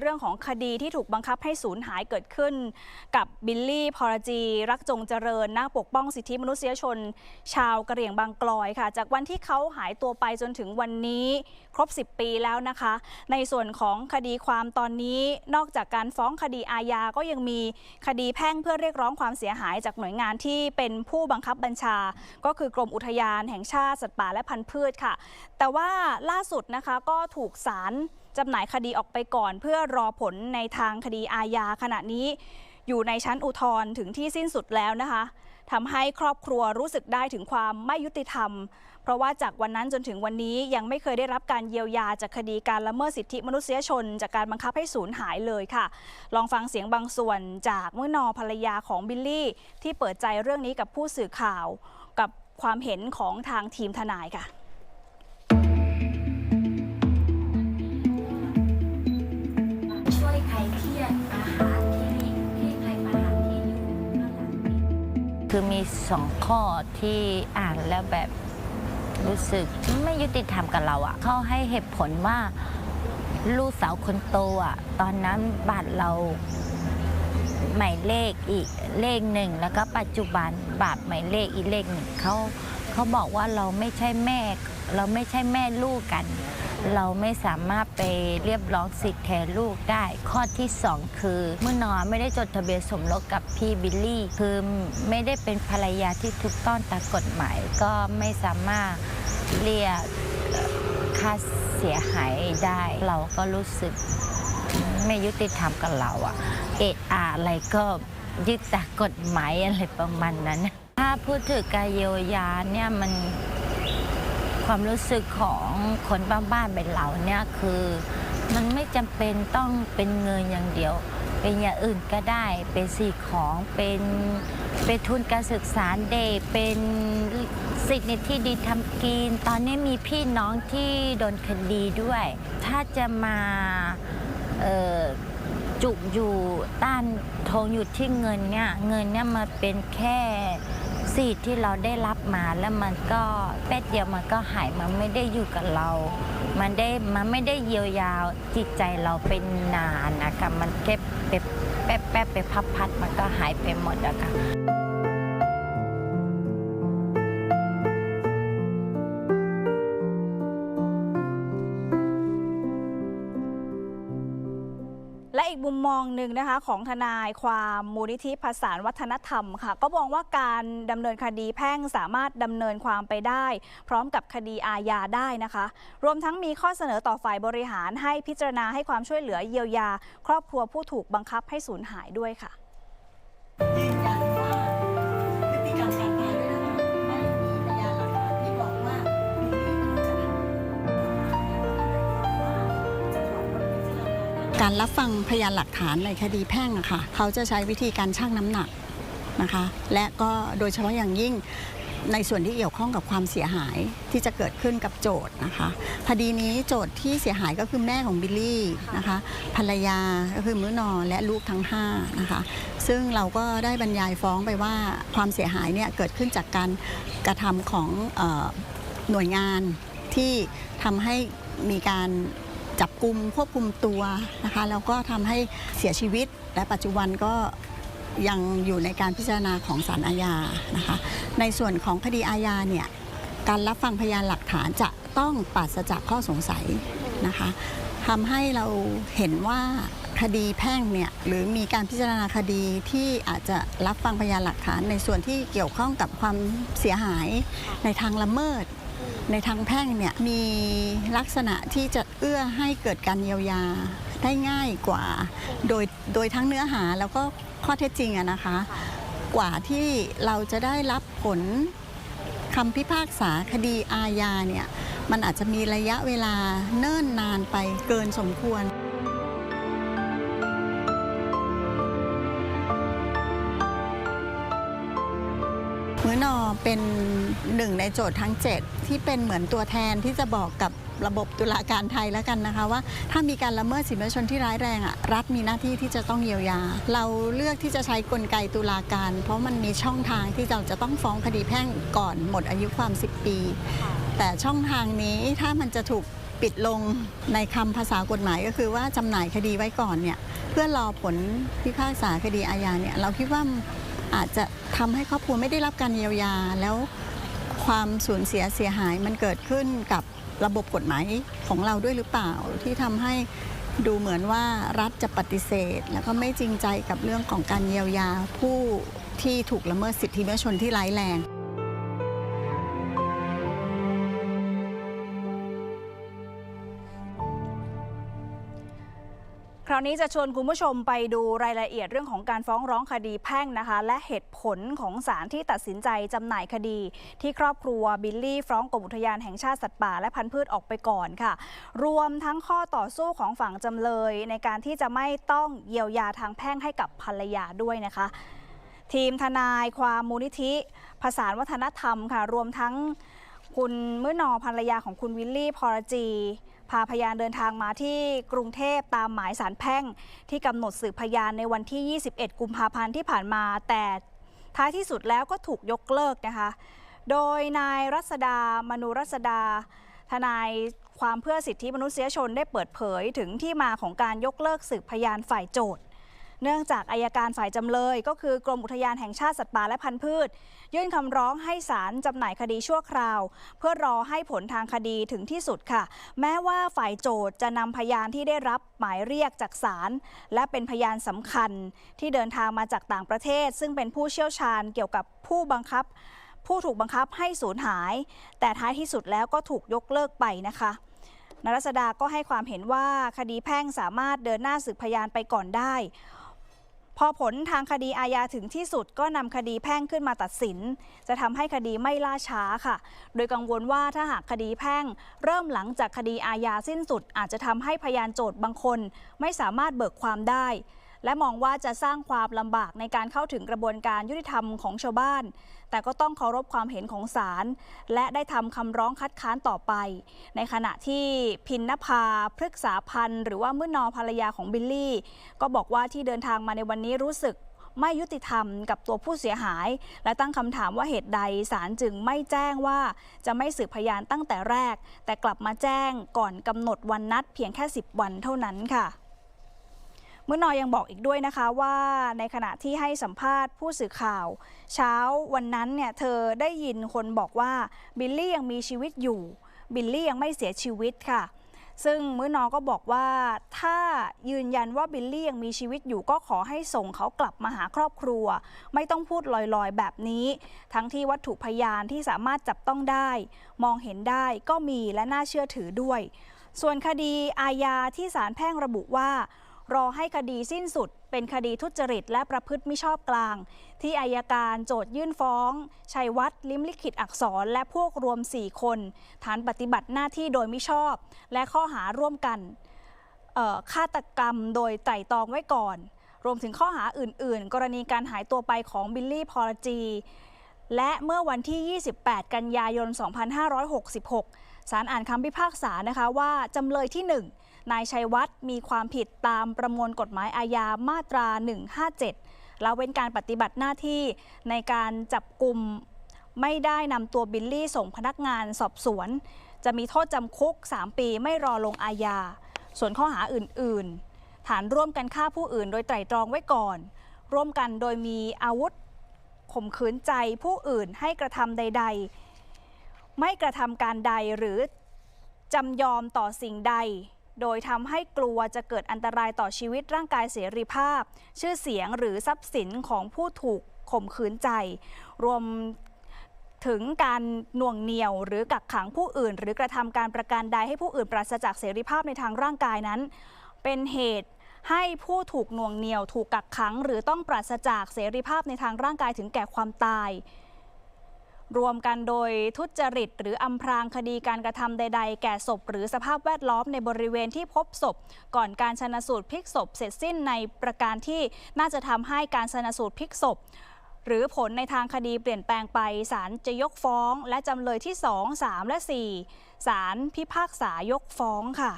เรื่องของคดีที่ถูกบังคับให้สูญหายเกิดขึ้น กับบิลลี่พอรจี รักจงเจริญนักปกป้องสิทธิมนุษยชน ชาวกะเหรี่ยงบางกลอยค่ะ จากวันที่เขาหายตัวไปจนถึงวันนี้ครบ 10 ปีแล้วนะคะ ในส่วนของคดีความตอนนี้นอกจากการฟ้องคดีอาญาก็ยังมีคดีแพ่งเพื่อเรียกร้องความเสียหายจากหน่วยงานที่เป็นผู้บังคับบัญชา ก็คือกรมอุทยานแห่งชาติสัตว์ป่าและพันธุ์พืชค่ะ แต่ว่าล่าสุดนะคะก็ถูกศาล จำหน่ายคดีออกไปก่อน เพื่อรอผลในทางคดีอาญาขณะนี้ อยู่ในชั้นอุทธรณ์ถึงที่สิ้นสุดแล้วนะคะทำให้ครอบครัวรู้สึกได้ถึงความไม่ยุติธรรม เพราะว่าจากวันนั้นจนถึงวันนี้ยังไม่เคยได้รับการเยียวยาจากคดีการละเมิดสิทธิมนุษยชน จากการบังคับให้สูญหายเลยค่ะ ลองฟังเสียงบางส่วนจากเมื่อนอภรรยาของบิลลี่ ที่เปิดใจเรื่องนี้กับผู้สื่อข่าว กับความเห็นของทางทีมทนายค่ะ คือมีสองข้อที่อ่านแล้วแบบรู้สึกไม่ยุติธรรมกับเราอะ่ะเขาให้เหตุผลว่าลูกสาวคนโตอะ่ะตอนนั้นบัตรเราหมายเลขอีกเลขหนึ่งแล้วก็ปัจจุบันบัตรหมายเลขอีกเลขหนึ่งเขาเขาบอกว่าเราไม่ใช่แม่ เราไม่ใช่แม่ลูกกัน เราไม่สามารถไปเรียบร้องสิทธิ์แทนลูกได้ ข้อที่สองคือ เมื่อนอไม่ได้จดทะเบียนสมรสกับพี่บิลลี่ คือไม่ได้เป็นภรรยาที่ถูกต้องตามกฎหมาย ก็ไม่สามารถเรียกค่าเสียหายได้ เราก็รู้สึกไม่ยุติธรรมกับเราอะเอะอะอะไรก็ยึดแต่กฎหมายอะไรประมาณนั้น ถ้าพูดถึงการเยียวยาเนี่ยมัน ความรู้สึกของคนบ้านๆเป็นเราเนี่ยคือมันไม่จำเป็นต้องเป็นเงินอย่างเดียว เป็นอย่างอื่นก็ได้เป็นสิ่งของเป็นเป็นทุนการศึกษาเด็กเป็นสิทธิ์ในที่ดีทำกิน ตอนนี้มีพี่น้องที่โดนคดีด้วย ถ้าจะมาจุกอยู่ต้านทงอยู่ที่เงินเนี่ยเงินเนี่ยมาเป็นแค่ สิทธิ์ที่เราได้รับมาแล้วมันก็แป๊บเดียวมันก็หายมันไม่ได้อยู่กับเรา มันได้มันไม่ได้เยียวยาจิตใจเราเป็นนานนะคะมันเก็บแป๊บแป๊บไปพับพัดมันก็หายไปหมดอะค่ะ และอีกมุมมองหนึ่งนะคะของทนายความมูลนิธิภาษาวัฒนธรรมค่ะ ก็มองว่าการดำเนินคดีแพ่งสามารถดำเนินความไปได้ พร้อมกับคดีอาญาได้นะคะ รวมทั้งมีข้อเสนอต่อฝ่ายบริหารให้พิจารณาให้ความช่วยเหลือเยียวยา ครอบครัวผู้ถูกบังคับให้สูญหายด้วยค่ะ การรับฟังพยานหลักฐานในคดีแพ่งอะค่ะเขาจะใช้วิธีการชั่งน้ำหนักนะคะ และก็โดยเฉพาะอย่างยิ่งในส่วนที่เกี่ยวข้องกับความเสียหายที่จะเกิดขึ้นกับโจทย์นะคะคดีนี้โจทย์ที่เสียหายก็คือแม่ของบิลลี่นะคะภรรยาก็คือมื้อนอและลูกทั้งห้านะคะซึ่งเราก็ได้บรรยายฟ้องไปว่าความเสียหายเนี่ยเกิดขึ้นจากการกระทำของออหน่วยงานที่ทำให้มีการ จับกลุ่มควบคุมตัวนะคะแล้วก็ทำให้เสียชีวิต และปัจจุบันก็ยังอยู่ในการพิจารณาของศาลอาญานะคะ ในส่วนของคดีอาญาเนี่ยการรับฟังพยานหลักฐานจะต้องปราศจากข้อสงสัยนะคะทำให้เราเห็นว่าคดีแพ่งเนี่ยหรือมีการพิจารณาคดีที่อาจจะรับฟังพยานหลักฐานในส่วนที่เกี่ยวข้องกับความเสียหายในทางละเมิด ในทางแพ่งเนี่ยมีลักษณะที่จะเอื้อให้เกิดการเยียวยาได้ง่ายกว่า โดยโดยทั้งเนื้อหาแล้วก็ข้อเท็จจริงอะนะคะ กว่าที่เราจะได้รับผลคำพิพากษาคดีอาญาเนี่ยมันอาจจะมีระยะเวลาเนิ่นนานไปเกินสมควร มื้อนอเป็นหนึ่งในโจทย์ทั้ง 7 ที่เป็นเหมือนตัวแทนที่จะบอกกับระบบตุลาการไทยแล้วกันนะคะว่า ถ้ามีการละเมิดสิทธิมนุษยชนที่ร้ายแรงอะรัฐมีหน้าที่ที่จะต้องเยียวยา เราเลือกที่จะใช้กลไกตุลาการ เพราะมันมีช่องทางที่เราจะต้องฟ้องคดีแพ่งก่อนหมดอายุความ 10 ปี แต่ช่องทางนี้ถ้ามันจะถูกปิดลงในคำภาษากฎหมายก็คือว่าจำหน่ายคดีไว้ก่อนเนี่ยเพื่อรอผลพิพากษาคดีอาญาเนี่ยเราคิดว่า อาจจะทำให้ครอบครัวไม่ได้รับการเยียวยา แล้วความสูญเสียเสียหายมันเกิดขึ้นกับระบบกฎหมายของเราด้วยหรือเปล่า ที่ทำให้ดูเหมือนว่ารัฐจะปฏิเสธ แล้วก็ไม่จริงใจกับเรื่องของการเยียวยาผู้ที่ถูกละเมิดสิทธิมนุษยชนที่ร้ายแรง คราวนี้จะชวนคุณผู้ชมไปดูรายละเอียดเรื่องของการฟ้องร้องคดีแพ่งนะคะ และเหตุผลของศาลที่ตัดสินใจจำหน่ายคดี ที่ครอบครัวบิลลี่ฟ้องกรมอุทยานแห่งชาติสัตว์ป่าและพันธุ์พืชออกไปก่อนค่ะ รวมทั้งข้อต่อสู้ของฝั่งจำเลย ในการที่จะไม่ต้องเยียวยาทางแพ่งให้กับภรรยาด้วยนะคะ ทีมทนายความมูลนิธิผสานวัฒนธรรมค่ะ รวมทั้งคุณมื้อนอภรรยาของคุณวิลลี่พอรจี พาพยานเดินทางมาที่กรุงเทพตามหมายสารแพ่ง ที่กำหนดสืบพยานในวันที่ 21 กุมภาพันธ์ที่ผ่านมา แต่ท้ายที่สุดแล้วก็ถูกยกเลิกนะคะ โดยนายรัศดามนูรัศดา ทนายความเพื่อสิทธิมนุษยชนได้เปิดเผยถึงที่มาของการยกเลิกสืบพยานฝ่ายโจทย์ เนื่องจากอายการฝ่ายจำเลย ก็คือกรมอุทยานแห่งชาติสัตว์ป่าและพันธุ์พืช ยื่นคำร้องให้ศาลจำหน่ายคดีชั่วคราว เพื่อรอให้ผลทางคดีถึงที่สุดค่ะ แม้ว่าฝ่ายโจทย์จะนำพยานที่ได้รับหมายเรียกจากศาลและเป็นพยานสำคัญที่เดินทางมาจากต่างประเทศ ซึ่งเป็นผู้เชี่ยวชาญเกี่ยวกับผู้บังคับ ผู้ถูกบังคับให้สูญหาย แต่ท้ายที่สุดแล้วก็ถูกยกเลิกไปนะคะนรัศดาก็ให้ความเห็นว่าคดีแพ่งสามารถเดินหน้าสืบพยานไปก่อนได้ พอผลทางคดีอาญาถึงที่สุดก็นำคดีแพ่งขึ้นมาตัดสิน จะทำให้คดีไม่ล่าช้าค่ะ โดยกังวลว่าถ้าหากคดีแพ่ง เริ่มหลังจากคดีอาญาสิ้นสุด อาจจะทำให้พยานโจทย์บางคน ไม่สามารถเบิกความได้ และมองว่าจะสร้างความลำบากในการเข้าถึงกระบวนการยุติธรรมของชาวบ้าน แต่ก็ต้องเคารพความเห็นของศาลและได้ทำคำร้องคัดค้านต่อไป ในขณะที่พินนภาพฤกษาพันธ์ หรือว่ามื่อนอภรรยาของบิลลี่ ก็บอกว่าที่เดินทางมาในวันนี้รู้สึกไม่ยุติธรรมกับตัวผู้เสียหาย และตั้งคำถามว่าเหตุใดศาลจึงไม่แจ้งว่าจะไม่สืบพยานตั้งแต่แรก แต่กลับมาแจ้งก่อนกำหนดวันนัดเพียงแค่ 10 วันเท่านั้นค่ะ มื่อนอยังบอกอีกด้วยนะคะว่าในขณะที่ให้สัมภาษณ์ผู้สื่อข่าว เช้าวันนั้นเนี่ยเธอได้ยินคนบอกว่าบิลลี่ยังมีชีวิตอยู่ บิลลี่ยังไม่เสียชีวิตค่ะ ซึ่งมื้อนอก็บอกว่าถ้ายืนยันว่าบิลลี่ยังมีชีวิตอยู่ก็ขอให้ส่งเขากลับมาหาครอบครัว ไม่ต้องพูดลอยๆ แบบนี้ ทั้งที่วัตถุพยานที่สามารถจับต้องได้ มองเห็นได้ก็มีและน่าเชื่อถือด้วย ส่วนคดีอาญาที่ศาลแพ่งระบุว่า รอให้คดีสิ้นสุด เป็นคดีทุจริต และประพฤติมิชอบกลาง ที่อายการโจทยื่นฟ้อง ชัยวัฒน์ลิมลิขิตอักษร และพวกรวม 4 คน ฐานปฏิบัติหน้าที่โดยมิชอบ และข้อหาร่วมกันฆาตกรรมโดยไตร่ตรองไว้ก่อน รวมถึงข้อหาอื่น ๆ กรณีการหายตัวไปของบิลลี่พอลจีและเมื่อวันที่ 28 กันยายน 2566 ศาลอ่านคำพิพากษานะคะว่าจำเลยที่ 1 นายชัยวัฒน์มีความผิดตามประมวลกฎหมายอาญามาตรา 157ละเว้นการปฏิบัติหน้าที่ในการจับกลุ่มไม่ได้นำตัวบิลลี่ส่งพนักงานสอบสวน จะมีโทษจำคุก 3 ปีไม่รอลงอาญา ส่วนข้อหาอื่น ๆ ฐานร่วมกันฆ่าผู้อื่นโดยไตร่ตรองไว้ก่อน ร่วมกันโดยมีอาวุธข่มขืนใจผู้อื่นให้กระทำใด ๆ ไม่กระทำการใดหรือจำยอมต่อสิ่งใด โดยทำให้กลัวจะเกิดอันตรายต่อชีวิตร่างกายเสรีภาพ ชื่อเสียงหรือทรัพย์สินของผู้ถูกข่มขืนใจ รวมถึงการน่วงเหนี่ยวหรือกักขังผู้อื่น หรือกระทำการประการใดให้ผู้อื่นปราศจากเสรีภาพในทางร่างกายนั้น เป็นเหตุให้ผู้ถูกน่วงเหนี่ยว ถูกกักขัง หรือต้องปราศจากเสรีภาพในทางร่างกายถึงแก่ความตาย รวมกันโดยทุจริต หรืออำพรางคดีการกระทำใด ๆ แก่ศพ หรือสภาพแวดล้อมในบริเวณที่พบศพ ก่อนการชนสูตรพลิกศพ เสร็จสิ้นในประการที่น่าจะทำให้การชนสูตรพลิกศพหรือผลในทางคดีเปลี่ยนแปลงไปศาลจะยกฟ้อง และจำเลยที่ 2 3 และ 4ศาลพิพากษายกฟ้องค่ะ